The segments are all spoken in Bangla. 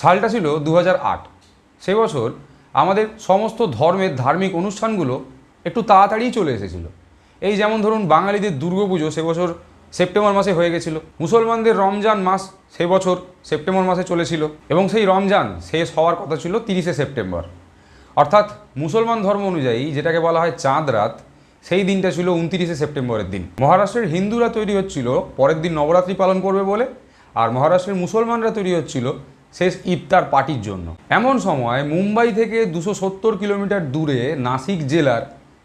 সালটা ছিল দু হাজার আট। সে বছর আমাদের সমস্ত ধর্মের ধার্মিক অনুষ্ঠানগুলো একটু তাড়াতাড়ি চলে এসেছিল। এই যেমন ধরুন বাঙালিদের দুর্গাপুজো সে বছর সেপ্টেম্বর মাসে হয়ে গেছিল। মুসলমানদের রমজান মাস সে বছর সেপ্টেম্বর মাসে চলেছিল এবং সেই রমজান শেষ হওয়ার কথা ছিল তিরিশে সেপ্টেম্বর। অর্থাৎ মুসলমান ধর্ম অনুযায়ী যেটাকে বলা হয় চাঁদ রাত, সেই দিনটা ছিল উনতিরিশে সেপ্টেম্বরের দিন। মহারাষ্ট্রের হিন্দুরা তৈরি হচ্ছিল, পরের দিন নবরাত্রি পালন করবে বলে, আর মহারাষ্ট্রের মুসলমানরা তৈরি হচ্ছিল শেষ ইফতার পার্টির জন্য। এমন সময় মুম্বাই থেকে দুশো সত্তর কিলোমিটার দূরে নাসিক জেলার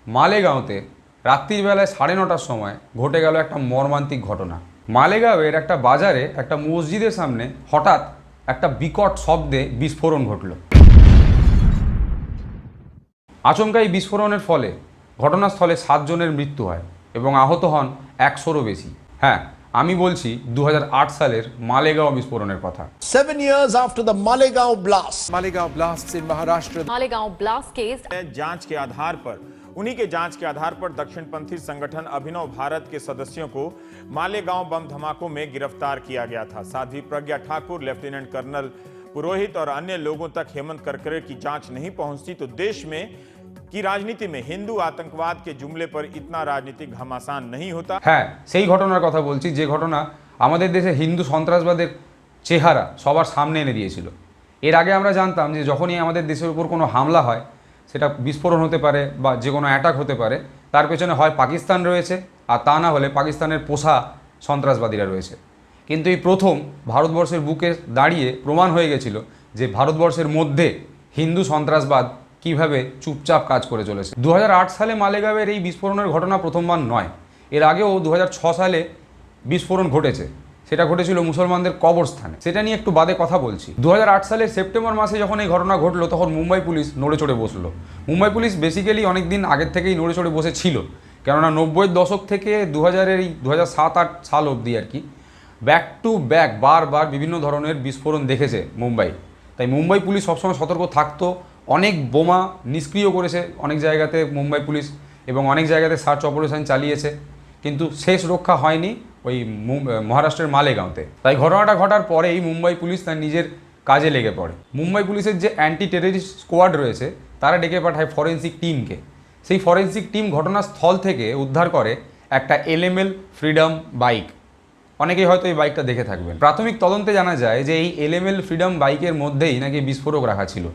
মালেগাঁওতে রাত্রিবেলায় সাড়ে নটার সময় ঘটে গেল একটা মর্মান্তিক ঘটনা। মালেগাঁওয়ের একটা বাজারে একটা মসজিদের সামনে হঠাৎ একটা বিকট শব্দে বিস্ফোরণ ঘটল। আচমকা এই বিস্ফোরণের ফলে ঘটনাস্থলে সাতজনের মৃত্যু হয় এবং আহত হন একশোরও বেশি। হ্যাঁ আমি বলছি দু সালের মালেগাঁও বিস্ফোরণের কথা Seven years after the Malegaon blast, Malegaon blast in Maharashtra. Malegaon blast case जांच के आधार पर उन्हीं के जांच के आधार पर दक्षिणपंथी संगठन अभिनव भारत के सदस्यों को मालेगांव बम धमाकों में गिरफ्तार किया गया था साध्वी प्रज्ञा ठाकुर लेफ्टिनेंट कर्नल पुरोहित और अन्य लोगों तक हेमंत करकरे की जांच नहीं पहुंचती तो देश में की राजनीति में हिंदू आतंकवाद के जुमले पर इतना राजनीतिक घमासान नहीं होता হ্যাঁ সেই ঘটনার কথা বলছি যে ঘটনা আমাদের দেশে হিন্দু সন্ত্রাসবাদের চেহারা সবার সামনে এনে দিয়েছিল এর আগে আমরা জানতাম যে যখনই আমাদের দেশের উপর কোনো হামলা হয় সেটা বিস্ফোরণ হতে পারে বা যে কোনো অ্যাটাক হতে পারে তার পেছনে হয় পাকিস্তান রয়েছে আর তা না হলে পাকিস্তানের পোষা সন্ত্রাসবাদীরা রয়েছে কিন্তু এই প্রথম ভারতবর্ষের বুকে দাঁড়িয়ে প্রমাণ হয়ে গেছিল যে ভারতবর্ষের মধ্যে হিন্দু সন্ত্রাসবাদ কীভাবে চুপচাপ কাজ করে চলেছে। দু হাজার আট সালে মালেগাঁওয়ের এই বিস্ফোরণের ঘটনা প্রথমবার নয়। এর আগেও দু সালে বিস্ফোরণ ঘটেছে। সেটা ঘটেছিল মুসলমানদের কবরস্থানে। সেটা নিয়ে একটু বাদে কথা বলছি। দু হাজার আট সালের সেপ্টেম্বর মাসে যখন এই ঘটনা ঘটলো, তখন মুম্বাই পুলিশ নড়ে চড়ে বসল। মুম্বাই পুলিশ বেসিক্যালি অনেক দিন আগের থেকেই নড়ে চড়ে বসে ছিল। কেননা নব্বইয়ের দশক থেকে দু হাজারের এই দু হাজার সাত আট সাল অবধি আর কি ব্যাক টু ব্যাক বারবার বিভিন্ন ধরনের বিস্ফোরণ দেখেছে মুম্বাই। তাই মুম্বাই পুলিশ সবসময় সতর্ক থাকতো অনেক বোমা নিষ্ক্রিয় করেছে অনেক জায়গাতে মুম্বাই পুলিশ এবং অনেক জায়গাতে সার্চ অপারেশন চালিয়েছে। কিন্তু শেষ রক্ষা হয়নি ওই মহারাষ্ট্রের মালেগাঁওতে। তাই ঘটনাটা ঘটার পরেই মুম্বাই পুলিশ তার নিজের কাজে লেগে পড়ে। মুম্বাই পুলিশের যে অ্যান্টি টেররিস্ট স্কোয়াড রয়েছে, তারা ডেকে পাঠায় ফরেন্সিক টিমকে সেই ফরেন্সিক টিম ঘটনাস্থল থেকে উদ্ধার করে একটা এলএমএল ফ্রিডম বাইক অনেকেই হয়তো এই বাইকটা দেখে থাকবেন। প্রাথমিক তদন্তে জানা যায় যে এই এলএমএল ফ্রিডম বাইকের মধ্যেই নাকি বিস্ফোরক রাখা ছিল।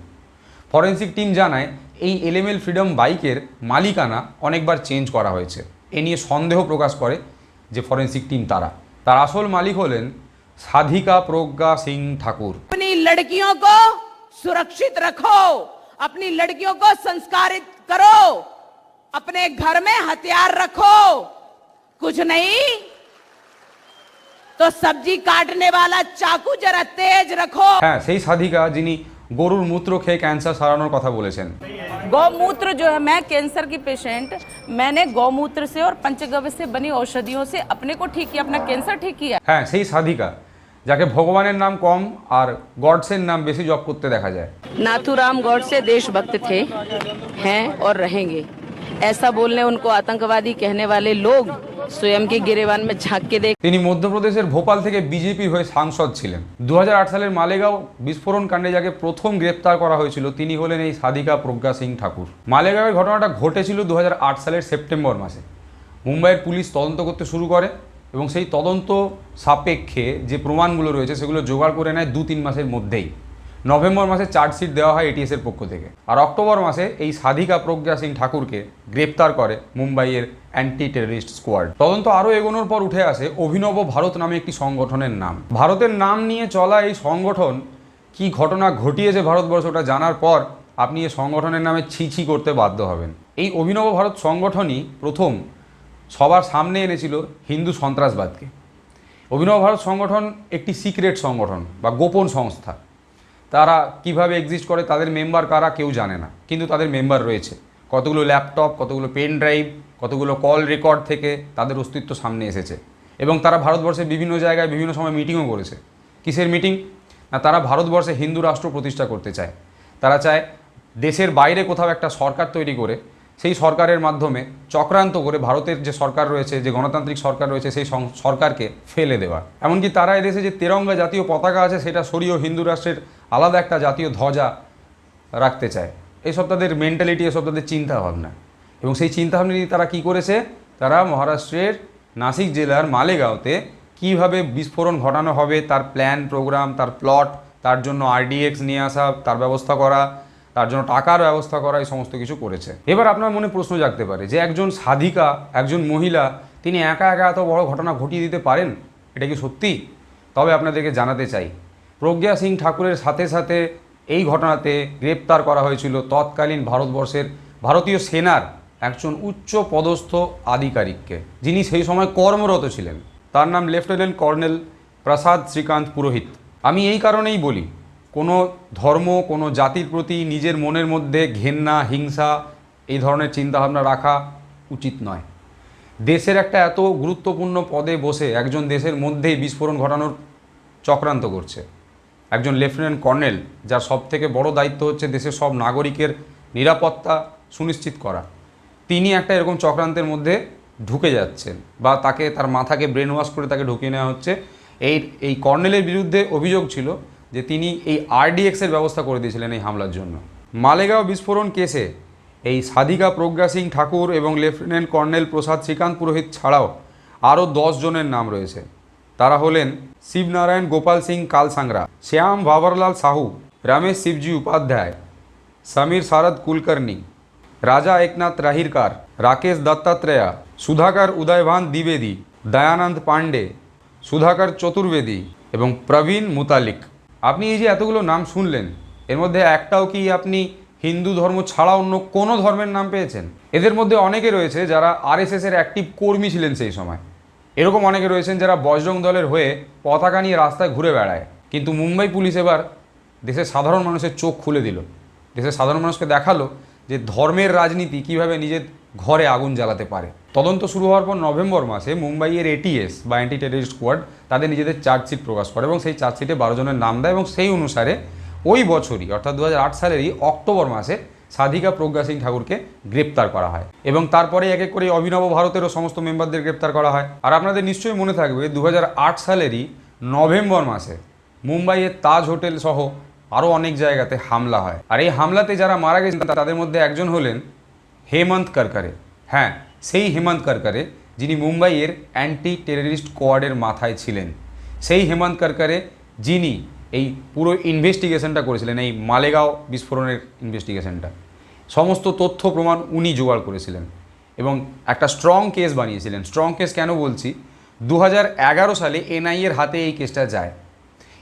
ফরেন্সিক টিম জানায় এই এলএমএল ফ্রিডম বাইকের মালিকানা অনেকবার চেঞ্জ করা হয়েছে এ নিয়ে সন্দেহ প্রকাশ করে যে ফরেন্সিক টিম তারা তার আসল মালিক হলেন সাধিকা প্রজ্ঞা সিং ঠাকুর अपनी लड़कियों को सुरक्षित रखो अपनी लड़कियों को संस्कारित करो अपने घर में हथियार रखो कुछ नहीं तो सब्जी काटने वाला चाकू जरा तेज रखो হ্যাঁ সেই সাধিকা যিনি গরুর মূত্র খেয়ে ক্যান্সার সারানোর কথা বলেছেন गौमूत्र जो है मैं कैंसर की पेशेंट मैंने गौमूत्र से और पंचगव्य से बनी औषधियों से अपने को ठीक किया अपना कैंसर ठीक किया হ্যাঁ সেই সাধিকা যাকে ভগবানের নাম কম আর গডসের নাম বেশি জপ করতে দেখা যায় नाथूराम गौड से देशभक्त थे हैं और रहेंगे ऐसा बोलने उनको आतंकवादी कहने वाले लोग स्वयं के गिरेवान में झांक के देख তিনি মধ্যপ্রদেশের ভোপাল থেকে বিজেপির হয়ে সাংসদ ছিলেন দু সালের মালেগাঁও বিস্ফোরণ কাণ্ডে যাকে প্রথম গ্রেপ্তার করা হয়েছিল তিনি হলেন এই সাধিকা প্রজ্ঞা সিং ঠাকুর মালেগাঁওয়ের ঘটনাটা ঘটেছিল দু সালের সেপ্টেম্বর মাসে মুম্বাইয়ের পুলিশ তদন্ত করতে শুরু করে এবং সেই তদন্ত সাপেক্ষে যে প্রমাণগুলো রয়েছে সেগুলো জোগাড় করে নেয় দু তিন মাসের মধ্যেই নভেম্বর মাসে চার্জশিট দেওয়া হয় এটিএসের পক্ষ থেকে। আর অক্টোবর মাসে এই সাধিকা প্রজ্ঞা সিং ঠাকুরকে গ্রেপ্তার করে মুম্বাইয়ের অ্যান্টি টেররিস্ট স্কোয়াড। তদন্ত আরও এগোনোর পর উঠে আসে অভিনব ভারত নামে একটি সংগঠনের নাম। ভারতের নাম নিয়ে চলা এই সংগঠন কি ঘটনা ঘটিয়েছে ভারতবর্ষ ওটা জানার পর আপনি এই সংগঠনের নামে ছি ছি করতে বাধ্য হবেন। এই অভিনব ভারত সংগঠনই প্রথম সবার সামনে এনেছিল হিন্দু সন্ত্রাসবাদকে। অভিনব ভারত সংগঠন একটি সিক্রেট সংগঠন বা গোপন সংস্থা। তারা কীভাবে এক্সিস্ট করে, তাদের মেম্বার কারা কেউ জানে না। কিন্তু তাদের মেম্বার রয়েছে। কতগুলো ল্যাপটপ কতগুলো পেন ড্রাইভ কতগুলো কল রেকর্ড থেকে তাদের অস্তিত্ব সামনে এসেছে। এবং তারা ভারতবর্ষের বিভিন্ন জায়গায় বিভিন্ন সময় মিটিংও করেছে। কিসের মিটিং না, তারা ভারতবর্ষে হিন্দু রাষ্ট্র প্রতিষ্ঠা করতে চায়। তারা চায় দেশের বাইরে কোথাও একটা সরকার তৈরি করে সেই সরকারের মাধ্যমে চক্রান্ত করে ভারতের যে সরকার রয়েছে, যে গণতান্ত্রিক সরকার রয়েছে, সেই সরকারকে ফেলে দেওয়া। এমনকি তারা এদেশে যে তেরঙ্গা জাতীয় পতাকা আছে, সেটা সরিয়েও হিন্দু রাষ্ট্রের আলাদা একটা জাতীয় ধ্বজা রাখতে চায়। এইসব তাদের মেন্টালিটি এসব তাদের চিন্তা ভাবনা এবং সেই চিন্তা ভাবনা নিয়ে তারা কি করেছে? তারা মহারাষ্ট্রের নাসিক জেলার মালেগাঁওতে কীভাবে বিস্ফোরণ ঘটানো হবে, তার প্ল্যান প্রোগ্রাম তার প্লট তার জন্য আরডিএক্স নিয়ে আসা, তার ব্যবস্থা করা তার জন্য টাকার ব্যবস্থা করা, এই সমস্ত কিছু করেছে। এবার আপনার মনে প্রশ্ন জাগতে পারে যে একজন সাধিকা, একজন মহিলা, তিনি একা একা এত বড় ঘটনা ঘটিয়ে দিতে পারেন? এটা কি সত্যি? তবে আপনাদেরকে জানাতে চাই, প্রজ্ঞা সিং ঠাকুরের সাথে সাথে এই ঘটনাতে গ্রেপ্তার করা হয়েছিল তৎকালীন ভারতবর্ষের ভারতীয় সেনার একজন উচ্চ পদস্থ আধিকারিককে, যিনি সেই সময় কর্মরত ছিলেন। তার নাম লেফটেন্যান্ট কর্নেল প্রসাদ শ্রীকান্ত পুরোহিত। আমি এই কারণেই বলি কোনো ধর্ম, কোনো জাতির প্রতি নিজের মনের মধ্যে ঘেন্না, হিংসা, এই ধরনের চিন্তাভাবনা রাখা উচিত নয়। দেশের একটা এত গুরুত্বপূর্ণ পদে বসে একজন দেশের মধ্যেই বিস্ফোরণ ঘটানোর চক্রান্ত করছে। একজন লেফটেন্যান্ট কর্নেল, যার সব থেকে বড় দায়িত্ব হচ্ছে দেশের সব নাগরিকের নিরাপত্তা সুনিশ্চিত করা। তিনি একটা এরকম চক্রান্তের মধ্যে ঢুকে যাচ্ছেন বা তাকে, তার মাথাকে ব্রেন ওয়াশ করে তাকে ঢুকিয়ে নেওয়া হচ্ছে। এই এই কর্নেলের বিরুদ্ধে অভিযোগ ছিল যে তিনি এই আরডিএক্সের ব্যবস্থা করে দিয়েছিলেন এই হামলার জন্য। মালেগাঁও বিস্ফোরণ কেসে এই সাধিকা প্রজ্ঞা সিং ঠাকুর এবং লেফটেন্যান্ট কর্নেল প্রসাদ শ্রীকান্ত পুরোহিত ছাড়াও আরও জনের নাম রয়েছে। তারা হলেন শিবনারায়ণ, গোপাল সিং, কালসাংরা, শ্যাম ভাবরলাল সাহু, রমেশ শিবজি উপাধ্যায়, সমীর শারদ কুলকর্ণী, রাজা একনাথ রাহিরকার, রাকেশ দত্তাত্রেয়া, সুধাকর উদয়ভান দ্বিবেদী, দয়ানন্দ পাণ্ডে, সুধাকর চতুর্বেদী এবং প্রবীণ মুতালিক। আপনি এই যে এতগুলো নাম শুনলেন, এর মধ্যে একটাও কি আপনি হিন্দু ধর্ম ছাড়া অন্য কোনো ধর্মের নাম পেয়েছেন? এদের মধ্যে অনেকে রয়েছে যারা আরএসএস এর অ্যাক্টিভ কর্মী ছিলেন সেই সময়। এরকম অনেকে রয়েছেন যারা বজরং দলের হয়ে পতাকা নিয়ে রাস্তায় ঘুরে বেড়ায়। কিন্তু মুম্বাই পুলিশ এবার দেশের সাধারণ মানুষের চোখ খুলে দিল। দেশের সাধারণ মানুষকে দেখাল যে ধর্মের রাজনীতি কীভাবে নিজের ঘরে আগুন জ্বালাতে পারে। তদন্ত শুরু হওয়ার পর নভেম্বর মাসে মুম্বাইয়ের এটিএস বা অ্যান্টি টেররিস্ট স্কোয়াড তাদের নিজেদের চার্জশিট প্রকাশ করে এবং সেই চার্জশিটে বারো জনের নাম দেয় এবং সেই অনুসারে ওই বছরই, অর্থাৎ দু হাজার আট সালেরই অক্টোবর মাসে সাধিকা প্রজ্ঞা সিং ঠাকুরকে গ্রেপ্তার করা হয় এবং তারপরে এক এক করে অভিনব ভারতেরও সমস্ত মেম্বারদের গ্রেপ্তার করা হয়। আর আপনাদের নিশ্চয়ই মনে থাকবে দু হাজার আট সালেরই নভেম্বর মাসে মুম্বাইয়ের তাজ হোটেল সহ আরও অনেক জায়গাতে হামলা হয়। আর এই হামলাতে যারা মারা গেছেন, তাদের মধ্যে একজন হলেন হেমন্ত করকারে। হ্যাঁ সেই হেমন্ত করকারে যিনি মুম্বাইয়ের অ্যান্টি টেররিস্ট কোয়ার্ডের মাথায় ছিলেন। সেই হেমন্ত করকারে যিনি এই পুরো ইনভেস্টিগেশনটা করেছিলেন, এই মালেগাঁও বিস্ফোরণের ইনভেস্টিগেশনটা। সমস্ত তথ্য প্রমাণ উনি জোগাড় করেছিলেন এবং একটা স্ট্রং কেস বানিয়েছিলেন। স্ট্রং কেস কেন বলছি? দু হাজার এগারো সালে এনআইএর হাতে এই কেসটা যায়।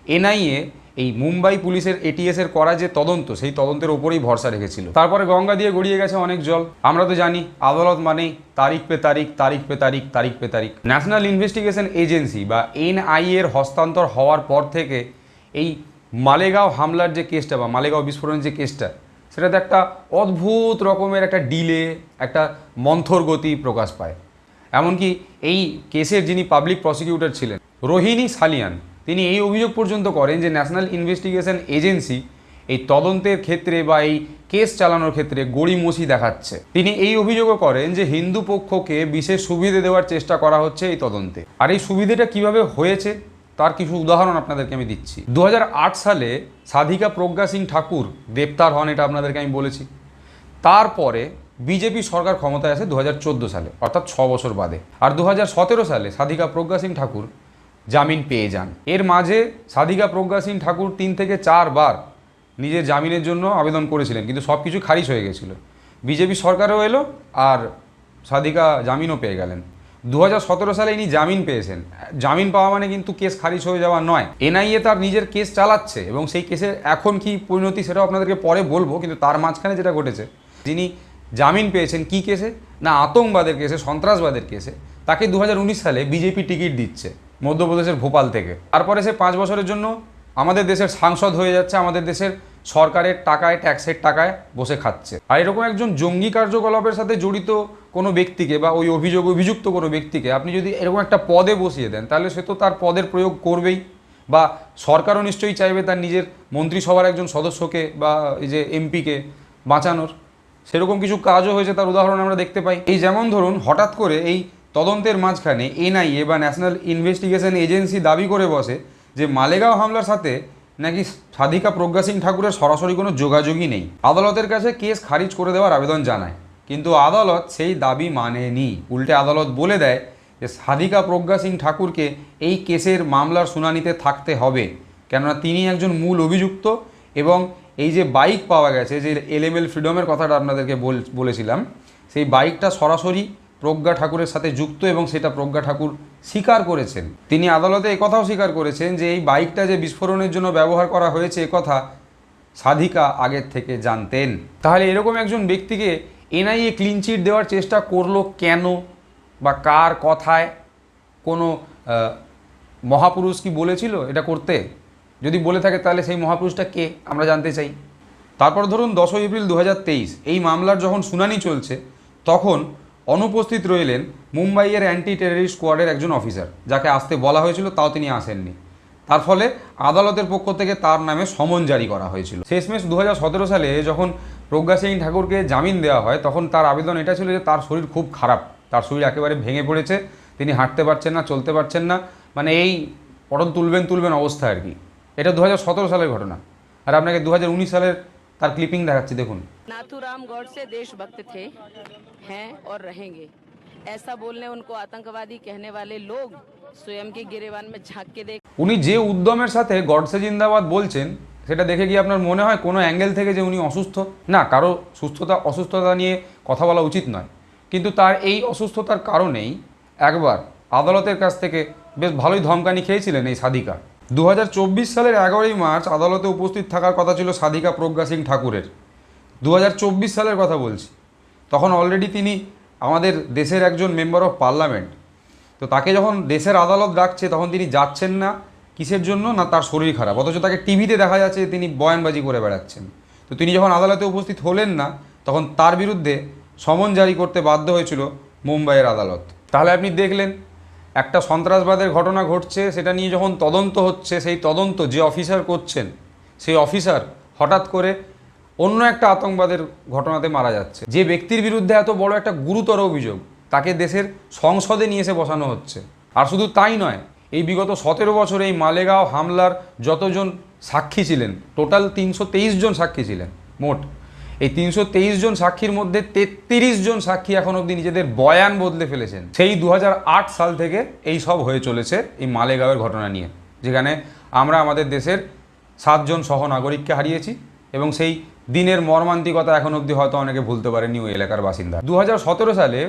এনআইএ এই মুম্বাই পুলিশের এটিএস এর করা যে তদন্ত, সেই তদন্তের ওপরেই ভরসা রেখেছিল। তারপরে গঙ্গা দিয়ে গড়িয়ে গেছে অনেক জল। আমরা তো জানি, আদালত মানেই তারিখ পে তারিখ তারিখ পে তারিখ তারিখ পে তারিখ। ন্যাশনাল ইনভেস্টিগেশন এজেন্সি বা এনআইএ এর হস্তান্তর হওয়ার পর থেকে এই মালেগাঁও হামলার যে কেসটা বা মালেগাঁও বিস্ফোরণের যে কেসটা, সেটাতে একটা অদ্ভুত রকমের একটা ডিলে, একটা মন্থর গতি প্রকাশ পায়। এমনকি এই কেসের যিনি পাবলিক প্রসিকিউটর ছিলেন, রোহিণী সালিয়ান তিনি এই অভিযোগ পর্যন্ত করেন যে ন্যাশনাল ইনভেস্টিগেশন এজেন্সি এই তদন্তের ক্ষেত্রে বা এই কেস চালানোর ক্ষেত্রে গড়িমসি দেখাচ্ছে। তিনি এই অভিযোগও করেন যে হিন্দু পক্ষকে বিশেষ সুবিধে দেওয়ার চেষ্টা করা হচ্ছে এই তদন্তে। আর এই সুবিধেটা কীভাবে হয়েছে তার কিছু উদাহরণ আপনাদেরকে আমি দিচ্ছি। দু হাজার আট সালে সাধিকা প্রজ্ঞা সিং ঠাকুর গ্রেপ্তার হন, এটা আপনাদেরকে আমি বলেছি। তারপরে বিজেপি সরকার ক্ষমতায় আসে দু হাজার চোদ্দ সালে, অর্থাৎ ছ বছর বাদে। আর দু হাজার সতেরো সালে সাধিকা প্রজ্ঞা সিং ঠাকুর জামিন পেয়ে যান। এর মাঝে সাদিকা প্রজ্ঞা সিং ঠাকুর তিন থেকে চারবার নিজের জামিনের জন্য আবেদন করেছিলেন, কিন্তু সব কিছু খারিজ হয়ে গেছিল। বিজেপি সরকারও এলো আর সাদিকা জামিনও পেয়ে গেলেন। দু হাজার সতেরো সালে ইনি জামিন পেয়েছেন। জামিন পাওয়া মানে কিন্তু কেস খারিজ হয়ে যাওয়া নয়। এনআইএ তার নিজের কেস চালাচ্ছে এবং সেই কেসের এখন কি পরিণতি সেটাও আপনাদেরকে পরে বলব, কিন্তু তার মাঝখানে যেটা ঘটেছে, যিনি জামিন পেয়েছেন কি কেসে? না, আতঙ্কবাদের কেসে, সন্ত্রাসবাদের কেসে। তাকে দু হাজার উনিশ সালে বিজেপি টিকিট দিচ্ছে। মধ্যপ্রদেশের ভোপাল থেকে। তারপরে সে পাঁচ বছরের জন্য আমাদের দেশের সাংসদ হয়ে যাচ্ছে, আমাদের দেশের সরকারের টাকায়, ট্যাক্সের টাকায় বসে খাচ্ছে। আর এরকম একজন জঙ্গি কার্যকলাপের সাথে জড়িত কোনো ব্যক্তিকে বা ওই অভিযোগ, অভিযুক্ত কোনো ব্যক্তিকে আপনি যদি এরকম একটা পদে বসিয়ে দেন, তাহলে সে তো তার পদের প্রয়োগ করবেই। বা সরকারও নিশ্চয়ই চাইবে তার নিজের মন্ত্রিসভার একজন সদস্যকে বা এই যে এমপিকে বাঁচানোর। সেরকম কিছু কাজও হয়েছে, তার উদাহরণ আমরা দেখতে পাই। এই যেমন ধরুন, হঠাৎ করে এই তদন্তের মাঝখানে এনআইএ বা ন্যাশনাল ইনভেস্টিগেশন এজেন্সি দাবি করে বসে যে মালেগাঁও হামলার সাথে নাকি সাধিকা প্রজ্ঞা সিং ঠাকুরের সরাসরি কোনো যোগাযোগই নেই। আদালতের কাছে কেস খারিজ করে দেওয়ার আবেদন জানায়। কিন্তু আদালত সেই দাবি মানেনি। উল্টে আদালত বলে দেয় যে সাধিকা প্রজ্ঞা সিং ঠাকুরকে এই কেসের মামলার শুনানিতে থাকতে হবে। কেননা তিনি একজন মূল অভিযুক্ত এবং এই যে বাইক পাওয়া গেছে, যে এলএমএল ফ্রিডমের কথাটা আপনাদেরকে বল- বলেছিলাম, সেই বাইকটা সরাসরি প্রজ্ঞা ঠাকুরের সাথে যুক্ত এবং সেটা প্রজ্ঞা ঠাকুর স্বীকার করেছেন। তিনি আদালতে একথাও স্বীকার করেছেন যে, এই বাইকটা যে বিস্ফোরণের জন্য ব্যবহার করা হয়েছে কথা সাধিকা আগের থেকে জানতেন। তাহলে এরকম একজন ব্যক্তিকে এনআইএ ক্লিন চিট দেওয়ার চেষ্টা করল কেন? বা কার কথায়? কোনো মহাপুরুষ কি বলেছিল এটা করতে? যদি বলে থাকে তাহলে সেই মহাপুরুষটা কে? আমরা জানতে চাই। তারপর ধরুন দশই এপ্রিল দু হাজার তেইশ, এই মামলার যখন শুনানি চলছে, তখন অনুপস্থিত রইলেন মুম্বাইয়ের অ্যান্টি টেররিস্ট স্কোয়াডের একজন অফিসার, যাকে আসতে বলা হয়েছিল, তাও তিনি আসেননি। তার ফলে আদালতের পক্ষ থেকে তার নামে সমন জারি করা হয়েছিল। শেষমেশ দু হাজার সতেরো সালে যখন প্রজ্ঞা সিং ঠাকুরকে জামিন দেওয়া হয়, তখন তার আবেদন এটা ছিল যে তার শরীর খুব খারাপ, তার শরীর একেবারে ভেঙে পড়েছে, তিনি হাঁটতে পারছেন না, চলতে পারছেন না মানে এই পটল তুলবেন তুলবেন অবস্থা আর কি। এটা দু হাজার সতেরো সালের ঘটনা। আর আপনাকে দু হাজার উনিশ সালের তার ক্লিপিং দেখাচ্ছি দেখুন नाथूराम गौड से देशभक्त थे हैं और रहेंगे ऐसा बोलने उनको आतंकवादी कहने वाले लोग स्वयं के गिरेबान में झांक के देख উনি যে উদ্যমের সাথে গডসে জিন্দাবাদ বলছেন সেটা দেখে কি আপনার মনে হয় কোনো অ্যাঙ্গেল থেকে যে উনি অসুস্থ না কারো সুস্থতা অসুস্থতা নিয়ে কথা বলা উচিত নয় কিন্তু তার এই অসুস্থতার কারণেই একবার আদালতের কাছ থেকে বেশ ভালোই ধমকানি খেয়েছিলেন এই সাধিকা দু হাজার চব্বিশ সালের এগারোই মার্চ আদালতে উপস্থিত থাকার কথা ছিল সাধিকা প্রজ্ঞা সিং ঠাকুরের। দু হাজার চব্বিশ সালের কথা বলছি। তখন অলরেডি তিনি আমাদের দেশের একজন মেম্বার অফ পার্লামেন্ট তো তাকে যখন দেশের আদালত ডাকছে, তখন তিনি যাচ্ছেন না কিসের জন্য? না, তার শরীর খারাপ। অথচ তাকে টিভিতে দেখা যাচ্ছে তিনি বয়ানবাজি করে বেড়াচ্ছেন। তো তিনি যখন আদালতে উপস্থিত হলেন না, তখন তার বিরুদ্ধে সমন জারি করতে বাধ্য হয়েছিল মুম্বাইয়ের আদালত। তাহলে আপনি দেখলেন একটা সন্ত্রাসবাদের ঘটনা ঘটছে, সেটা নিয়ে যখন তদন্ত হচ্ছে, সেই তদন্ত যে অফিসার করছেন, সেই অফিসার হঠাৎ করে অন্য একটা আতঙ্কবাদের ঘটনাতে মারা যাচ্ছে। যে ব্যক্তির বিরুদ্ধে এত বড় একটা গুরুতর অভিযোগ, তাকে দেশের সংসদে নিয়ে এসে বসানো হচ্ছে। আর শুধু তাই নয়, এই বিগত সতেরো বছরে এই মালেগাঁও হামলার যতজন সাক্ষী ছিলেন, টোটাল তিনশো তেইশ জন সাক্ষী ছিলেন, মোট। এই তিনশো তেইশ জন সাক্ষীর মধ্যে তেত্রিশ জন সাক্ষী এখন অবধি নিজেদের বয়ান বদলে ফেলেছেন। সেই দু হাজার আট সাল থেকে এই সব হয়ে চলেছে এই মালেগাঁওয়ের ঘটনা নিয়ে, যেখানে আমরা আমাদের দেশের সাতজন সহ নাগরিককে হারিয়েছি এবং সেই দিনের মর্মান্তিকতা এখন অবধি হয়তো অনেকে ভুলতে পারেনি ওই এলাকার বাসিন্দা। দু হাজার সতেরো সালে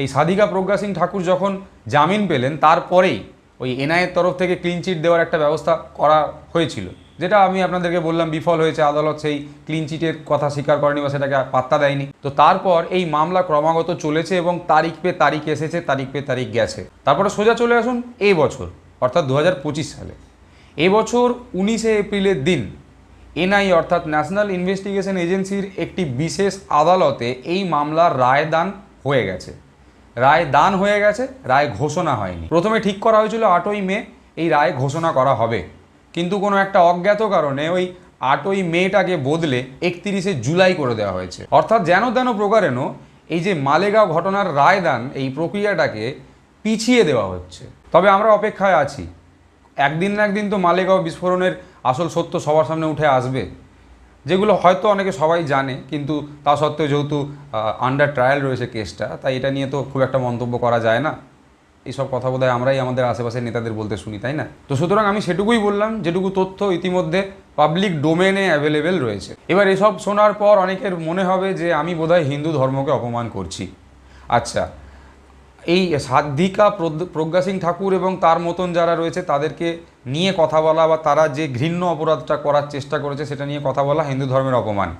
এই সাধিকা প্রজ্ঞা সিং ঠাকুর যখন জামিন পেলেন, তারপরেই ওই এনআইয়ের তরফ থেকে ক্লিন চিট দেওয়ার একটা ব্যবস্থা করা হয়েছিল। যেটা আমি আপনাদেরকে বললাম, বিফল হয়েছে আদালত সেই ক্লিন চিটের কথা স্বীকার করেনি বা সেটাকে পাত্তা দেয়নি। তো তারপর এই মামলা ক্রমাগত চলেছে এবং তারিখ পে তারিখ এসেছে, তারিখ পে তারিখ গেছে। তারপরে সোজা চলে আসুন এই বছর, অর্থাৎ দু হাজার পঁচিশ সালে। এবছর উনিশে এপ্রিলের দিন, এনআই অর্থাৎ ন্যাশনাল ইনভেস্টিগেশন এজেন্সির একটি বিশেষ আদালতে এই মামলার রায় দান হয়ে গেছে। রায় দান হয়ে গেছে, রায় ঘোষণা হয়নি। প্রথমে ঠিক করা হয়েছিল আটই মে, এই রায় ঘোষণা করা হবে। কিন্তু কোনো একটা অজ্ঞাত কারণে ওই আটই মেটাকে বদলে একত্রিশে জুলাই করে দেওয়া হয়েছে। অর্থাৎ যেন তেন প্রকারেণ এই যে মালেগাঁও ঘটনার রায় দান এই প্রক্রিয়াটাকে পিছিয়ে দেওয়া হচ্ছে। তবে আমরা অপেক্ষায় আছি। একদিন না একদিন তো মালেগাঁও বিস্ফোরণের আসল সত্য সবার সামনে উঠে আসবে, যেগুলো হয়তো অনেকে সবাই জানে, কিন্তু তা সত্ত্বেও যেহেতু আন্ডার ট্রায়াল রয়েছে কেসটা তাই এটা নিয়ে তো খুব একটা মন্তব্য করা যায় না। এইসব কথা বোধহয় আমরাই আমাদের আশেপাশের নেতাদের বলতে শুনি, তাই না? তো সুতরাং আমি সেটুকুই বললাম, যেটুকু তথ্য ইতিমধ্যে পাবলিক ডোমেনে অ্যাভেলেবেল রয়েছে। এবার এসব শোনার পর অনেকের মনে হবে যে আমি বোধহয় হিন্দু ধর্মকে অপমান করছি। আচ্ছা এই সাধিকা প্রজ্ঞা সিং ঠাকুর এবং তার মতন যারা রয়েছে, তাদেরকে নিয়ে কথা বলা বা তারা যে ঘৃণ্য অপরাধটা করার চেষ্টা করেছে, সেটা নিয়ে কথা বলা হিন্দু ধর্মের অপমান।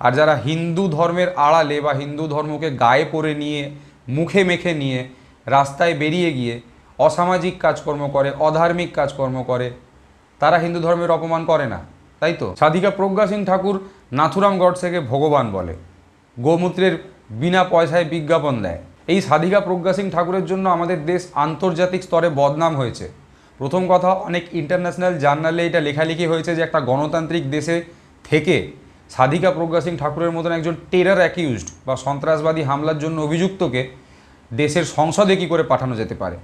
আর যারা হিন্দু ধর্মের আড়ালে বা হিন্দু ধর্মকে গায়ে পরে নিয়ে, মুখে মেখে নিয়ে রাস্তায় বেরিয়ে গিয়ে অসামাজিক কাজকর্ম করে, অধার্মিক কাজকর্ম করে, তারা হিন্দু ধর্মের অপমান করে না, তাই তো? সাধিকা প্রজ্ঞা সিং ঠাকুর নাথুরাম গডসেকে ভগবান বলে, গোমূত্রের বিনা পয়সায় বিজ্ঞাপন দেয়। এই সাধিকা প্রজ্ঞা সিং ঠাকুরের জন্য আমাদের দেশ আন্তর্জাতিক স্তরে বদনাম হয়েছে। প্রথম কথা, অনেক ইন্টারন্যাশনাল জার্নালে এটা লেখালেখি হয়েছে যে একটা গণতান্ত্রিক দেশে থেকে সাধিকা প্রজ্ঞা সিং ঠাকুরের মতন একজন টেরার অ্যাকিউজড বা সন্ত্রাসবাদী হামলার জন্য অভিযুক্তকে দেশের সংসদে কী করে পাঠানো যেতে পারে?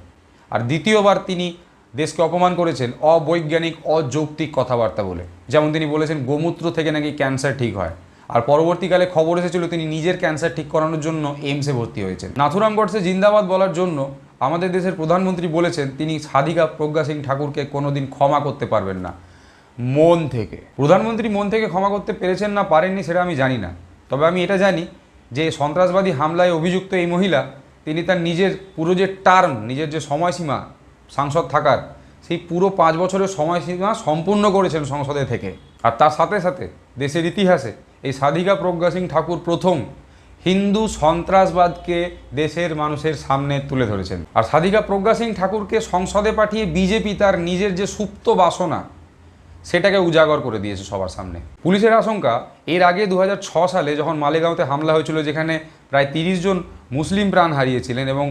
আর দ্বিতীয়বার তিনি দেশকে অপমান করেছেন অবৈজ্ঞানিক, অযৌক্তিক কথাবার্তা বলে। যেমন তিনি বলেছেন, গোমূত্র থেকে নাকি ক্যান্সার ঠিক হয়। আর পরবর্তীকালে খবর এসেছিল তিনি নিজের ক্যান্সার ঠিক করানোর জন্য এইমসে ভর্তি হয়েছেন। নাথুরাম গডসে জিন্দাবাদ বলার জন্য আমাদের দেশের প্রধানমন্ত্রী বলেছেন, তিনি সাধিকা প্রজ্ঞা সিং ঠাকুরকে কোনোদিন ক্ষমা করতে পারবেন না। মন থেকে। প্রধানমন্ত্রী মন থেকে ক্ষমা করতে পেরেছেন না, পারেননি সেটা আমি জানি না। তবে আমি এটা জানি যে সন্ত্রাসবাদী হামলায় অভিযুক্ত এই মহিলা তিনি তার নিজের পুরো যে টার্ম, নিজের যে সময়সীমা, সাংসদ থাকার, সেই পুরো পাঁচ বছরের সময়সীমা সম্পূর্ণ করেছেন সংসদে থেকে। আর তার সাথে সাথে দেশের ইতিহাসে এই সাধিকা প্রজ্ঞা সিং ঠাকুর প্রথম হিন্দু সন্ত্রাসবাদকে দেশের মানুষের সামনে তুলে ধরেছেন। আর সাধিকা প্রজ্ঞা সিং ঠাকুরকে সংসদে পাঠিয়ে বিজেপি তার নিজের যে সুপ্ত বাসনা সেটাকে উজাগর করে দিয়েছে সবার সামনে। পুলিশের আশঙ্কা, এর আগে দু সালে যখন মালেগাঁওতে হামলা হয়েছিল, যেখানে প্রায় তিরিশ জন মুসলিম প্রাণ হারিয়েছিলেন এবং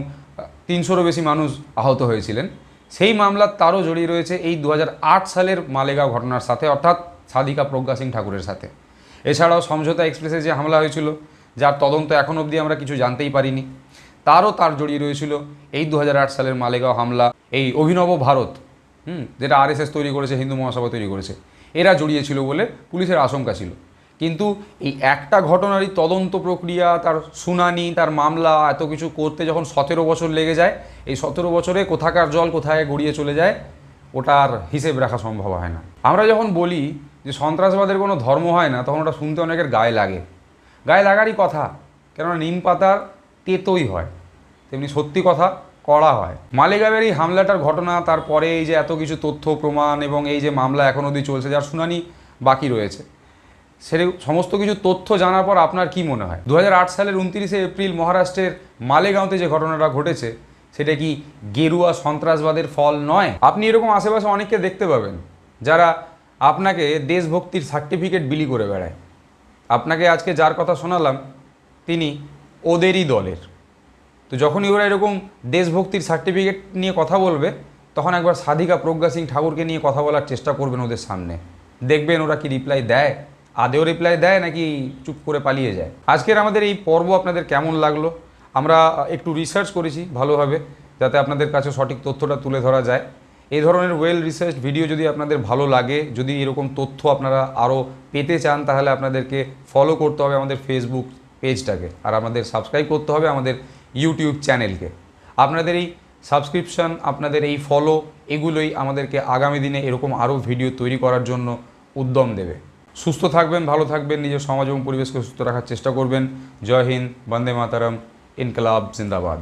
তিনশোরও বেশি মানুষ আহত হয়েছিলেন, সেই মামলার তারও জড়িয়ে রয়েছে এই দু হাজার আট সালের মালেগাঁও ঘটনার সাথে, অর্থাৎ সাদিকা প্রজ্ঞা সিং ঠাকুরের সাথে। এছাড়াও সমঝোতা এক্সপ্রেসে যে হামলা হয়েছিল, যার তদন্ত এখন অবধি আমরা কিছু জানতেই পারিনি, তারও তার জড়িয়ে রয়েছিল এই দু হাজার আট সালের মালেগাঁও হামলা, এই অভিনব ভারত হুম, যেটা আরএসএস তৈরি করেছে, হিন্দু মহাসভা তৈরি করেছে। এরা জড়িয়েছিল বলে পুলিশের আশঙ্কা ছিল। কিন্তু এই একটা ঘটনারই তদন্ত প্রক্রিয়া, তার শুনানি, তার মামলা, এত কিছু করতে যখন সতেরো বছর লেগে যায়, এই সতেরো বছরে কোথাকার জল কোথায় গড়িয়ে চলে যায়, ওটার হিসেব রাখা সম্ভব হয় না। আমরা যখন বলি যে সন্ত্রাসবাদের কোনো ধর্ম হয় না, তখন ওটা শুনতে অনেকের গায়ে লাগে। গায়ে লাগারই কথা, কেননা নিম পাতার তেতোই হয়। তেমনি সত্যি কথা করা হয়। মালেগাঁওয়ের এই হামলাটার ঘটনা, তারপরে এই যে এত কিছু তথ্য, প্রমাণ এবং এই যে মামলা এখন অবধি চলছে, যার শুনানি বাকি রয়েছে। সে সমস্ত কিছু তথ্য জানার পর আপনার কি মনে হয়? দু হাজার আট সালের উনত্রিশে এপ্রিল মহারাষ্ট্রের মালেগাঁওতে যে ঘটনাটা ঘটেছে, সেটা কি গেরুয়া সন্ত্রাসবাদের ফল নয়? আপনি এরকম আশেপাশে অনেককে দেখতে পাবেন, যারা আপনাকে দেশভক্তির সার্টিফিকেট বিলি করে বেড়ায়। আপনাকে আজকে যার কথা শোনালাম, তিনি ওদেরই দলের। তো যখনই ওরা এরকম দেশভক্তির সার্টিফিকেট নিয়ে কথা বলবে, তখন একবার সাধিকা প্রজ্ঞা সিং ঠাকুরকে নিয়ে কথা বলার চেষ্টা করবেন ওদের সামনে। দেখবেন ওরা কি রিপ্লাই দেয়? আদেও রিপ্লাই দেয় নাকি চুপ করে পালিয়ে যায়? আজকের আমাদের এই পর্ব আপনাদের কেমন লাগল? আমরা একটু রিসার্চ করেছি ভালোভাবে, যাতে আপনাদের কাছে সঠিক তথ্যটা তুলে ধরা যায়। এই ধরনের ওয়েল রিসার্চ ভিডিও যদি আপনাদের ভালো লাগে, যদি এরকম তথ্য আপনারা আরও পেতে চান, তাহলে আপনাদেরকে ফলো করতে হবে আমাদের ফেসবুক পেজটাকে আর আমাদের সাবস্ক্রাইব করতে হবে আমাদের ইউটিউব চ্যানেলকে আপনাদের এই সাবস্ক্রিপশন আপনাদের এই ফলো এগুলোই আমাদেরকে আগামী দিনে এরকম আরও ভিডিও তৈরি করার জন্য উদ্যম দেবে। সুস্থ থাকবেন, ভালো থাকবেন, নিজের সমাজ এবং পরিবেশকে সুস্থ রাখার চেষ্টা করবেন। জয় হিন্দ, বন্দে মাতারম, ইনকলাব, জিন্দাবাদ।